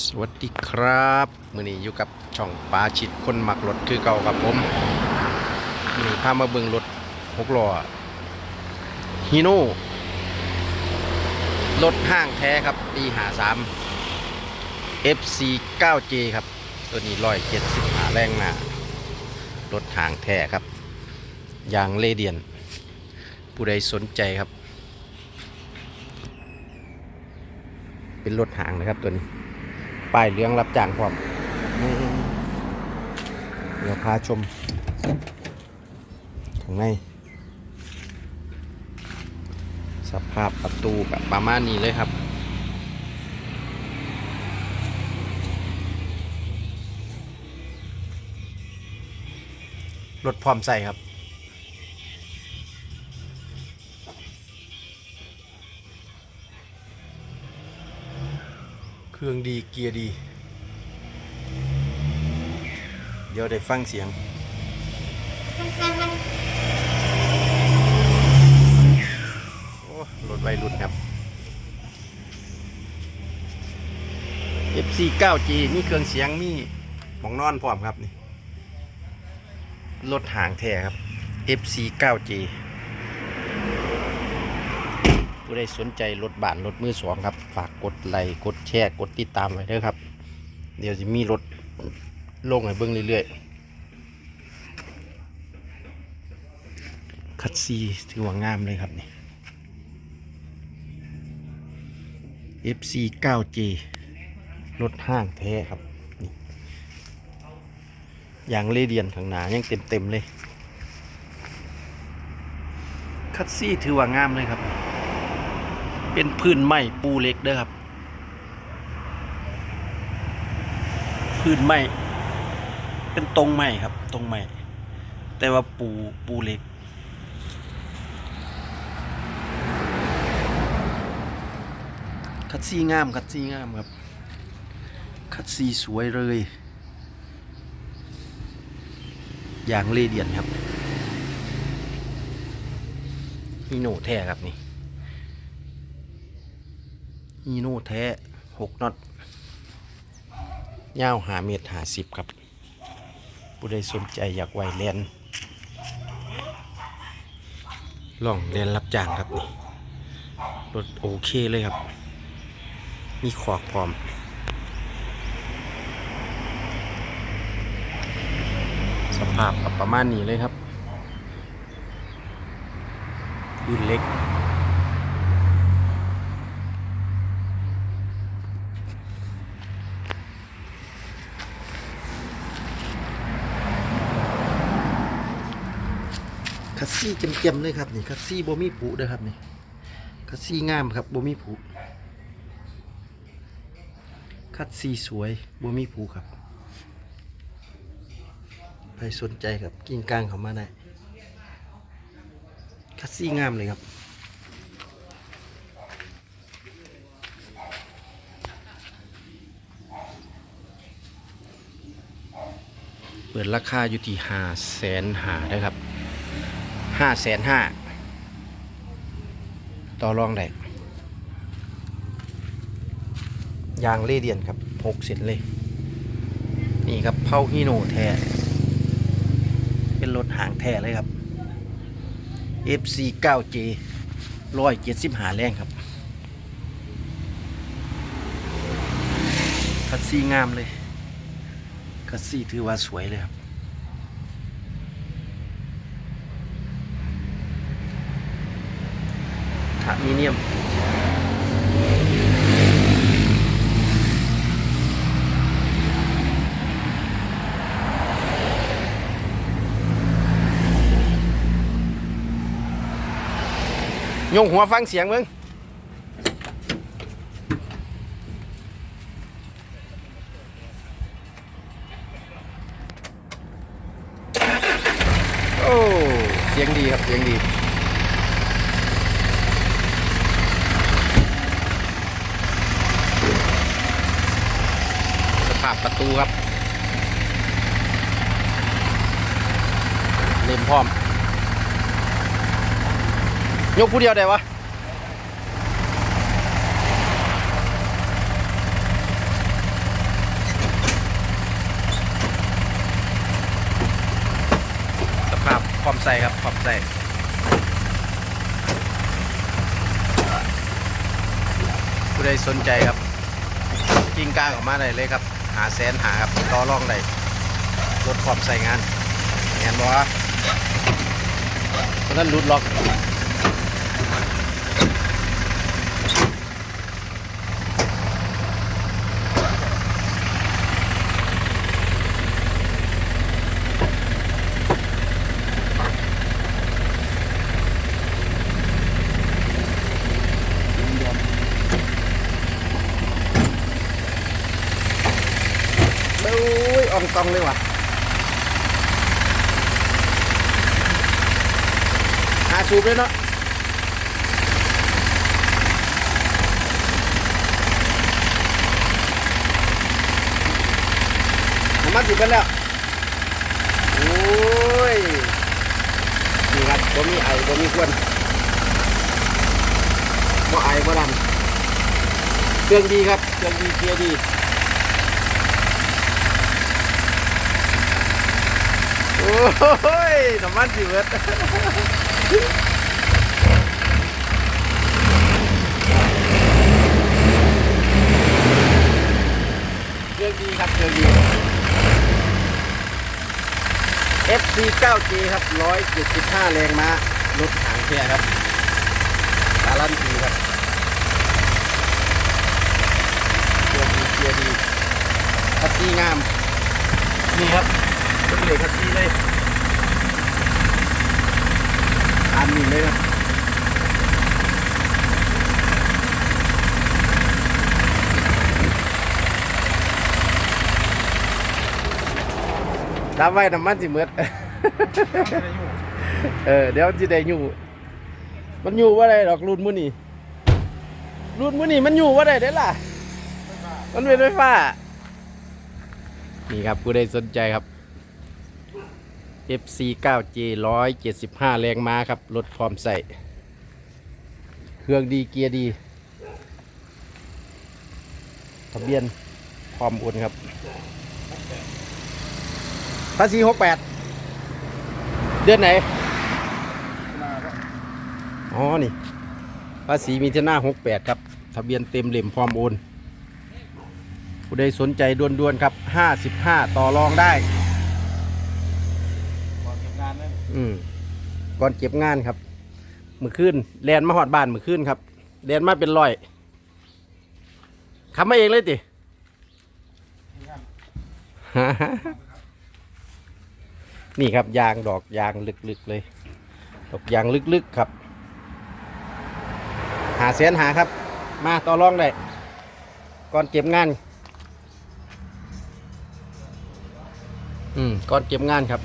สวัสดีครับมื่อนี้อยู่กับช่องปลาชิดคนหมักรถคือเก่ากับผมมื่อนี้พามาเบิ่งรถหกล้อฮีโน่รถห้างแท้ครับปีหาสาม FC 9J ครับ ตัวนี้ร้อยเจ็ดสิบหาแรงหน้ารถห่างแท้ครับยางเลเดียน ผู้ใดสนใจครับ เป็นรถหางนะครับตัวนี้ ป้ายเหลืองรับจ้างพร้อมอืมเดี๋ยวพาชมข้างในสภาพประตูกับประมาณนี้เลยครับ รถพร้อมใส่ครับ เครื่องดีเกียร์ดี เดี๋ยวได้ฟังเสียง โอ้รถไวรุ่นครับ FC 9G มีเครื่องเสียงมีหมองนอนพร้อมครับนี่ รถหางแท้ครับ FC 9G ผู้ใดสนใจรถบ้านรถมือสองครับ ฝากกดไลค์กดแชร์กดติดตามไว้ด้อครับ เดี๋ยวจะมีรถลงให้เบิ่งเรื่อยๆ คัดซีถือว่างามเลยครับนี่ FC 9J รถห้างแท้ครับนี่ยางเลเดียนข้างหน้ายังเต็มๆเลย คัดซีถือว่างามเลยครับ เป็นพื้นไม้ปูเล็กเด้อครับ พื้นไม้เป็นตรงไม้ครับตรงไม้แต่ว่าปูปูเล็กคัดซีงามคัดซีงามครับ คัดซีสวยเลย อย่างเลเดียนครับฮีโน่แท้ครับนี่ ฮีโน่แท้หกน็อตยาวหาเมตรหาสิบครับ ผู้ใดสนใจอยากไวแลนล่องแลนรับจ้างครับนี่รถโอเคเลยครับ มีขอกพร้อมสภาพกับประมาณนี้เลยครับรุ่นเล็ก คัสซี่เจ็มๆเลยครับนี่คัสซี่บมีผุเด้อครับนี่คัสซี่งามครับบมีผุคัสซี่สวยบมีผุครับใครสนใจครับกิ่งกลางเขามาได้คัสซี่งามเลยครับเปิดราคาอยู่ที่ห้าแสนหาได้ครับ ห้าแสนห้าต่อรองได้ยางเล่เดียนครับหกเซนเลย นี่ครับเผาฮีโน่แท้เป็นรถหางแท้เลยครับ FC 9J ร้อยเจ็ดสิบหาแรงครับคัดซีงามเลยคัดซีถือว่าสวยเลยครับะมีเนียมยงหัวฟังเสียงมึงาบประตูครับ เล่มพร้อม ยกผู้เดียวได้วะสภาพคร้อมใส่ครับคร้อมใส่ผู้ใดสนใจครับ กิ้งก้างออกมาได้เลยครับ หาแสนหาครับต่อรองได้รถพร้อมใส่งานเห็นบ่วเพราะนั้นรุดล็อก อองตองเลยว่ะหาสูบเลยเนาะมันสิบกันแล้วโอ้ยนี่ครับบ่มีไอบ่มีควนบ่ไอบ่ดันเครื่องดีครับ เครื่องดีเกียร์ดี โอ้ยน้ำมันสิเบิดเครื่องดีครับเครื่องดี FC 9G ครับ175แรงม้ารถหางแค่ครับการันตีครับเครื่องดีเกียร์ดีคัสซีงาม นี่ครับ เล็กคัสซีเลยอันนี้เลยครับรับไว้น้ำมันสิเมืดเออเดี๋ยวจะได้อยู่ มันอยู่ว่าไรดอกรุ่นมื้อนี้รุ่นมื้อนี้มันอยู่ว่าไรได้ล่ะ มันเป็นไฟฟ้า นี่ครับผู้ใดสนใจครับ FC 9J 175 แรงม้าครับ รถพร้อมใส่ เครื่องดีเกียร์ดี ทะเบียนพร้อมโอนครับภาษี68 เดือนไหน อ๋อ นี่ ภาษีมีที่หน้า 68 ครับ ทะเบียนเต็มเหล่มพร้อมโอนผู้ใดสนใจด่วนๆครับ 55 ต่อรองได้ ก่อนเก็บงานนั่น อืมก่อนเก็บงานครับมือขึ้นแลนมาหอดบ้านมือขึ้นครับแลนมาเป็นร้อยขับมาเองเลยตินี่ครับยางดอกยางลึกๆเลย ดอกยางลึกๆครับ หาเสียนหาครับ มาต่อรองได้ก่อนเก็บงาน อืมก่อนเก็บงานครับ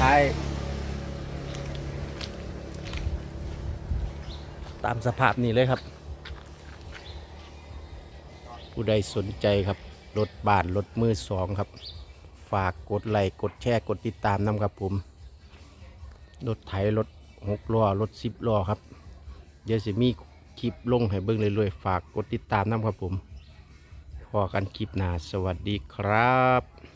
ท้าย ตามสภาพนี้เลยครับ ผู้ใดสนใจครับ รถบ้าน รถมือสองครับ ฝากกดไลค์กดแชร์กดติดตามนำครับผม รถไถรถหกล้อรถสิบล้อครับ เดี๋ยวสิมีคลิปลงให้เบิ่งเรื่อยๆฝากกดติดตามนำครับผมพอกันคลิปหน้าสวัสดีครับ